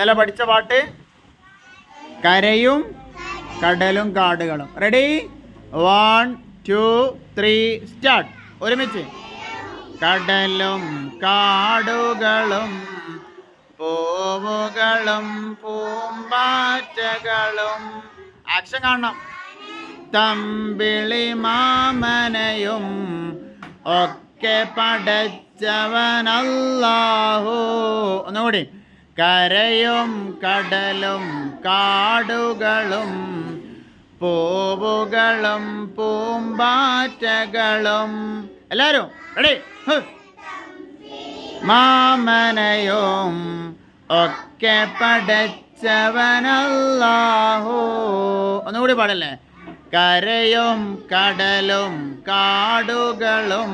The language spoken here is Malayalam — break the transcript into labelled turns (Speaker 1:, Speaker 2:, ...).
Speaker 1: ഇന്നലെ പഠിച്ച പാട്ട്? കരയും കടലും കാടുകളും. Ready one two three start ഒരുമിച്ച്. കടലും കാടുകളും പൂവുകളും പൂമ്പാറ്റകളും. ആക്ഷൻ കാണണം. തമ്പിളി മാമനയും ഒക്കെ പടച്ചവനല്ലാഹു. ഒന്നുകൂടി. കരയും കടലും കാടുകളും പൂവുകളും പൂമ്പാറ്റകളും. എല്ലാവരും റെഡി മാമനയും ഒക്കെ പടച്ചവനല്ലാഹു ഒന്നുകൂടി പാടല്ലേ. കരയും കടലും കാടുകളും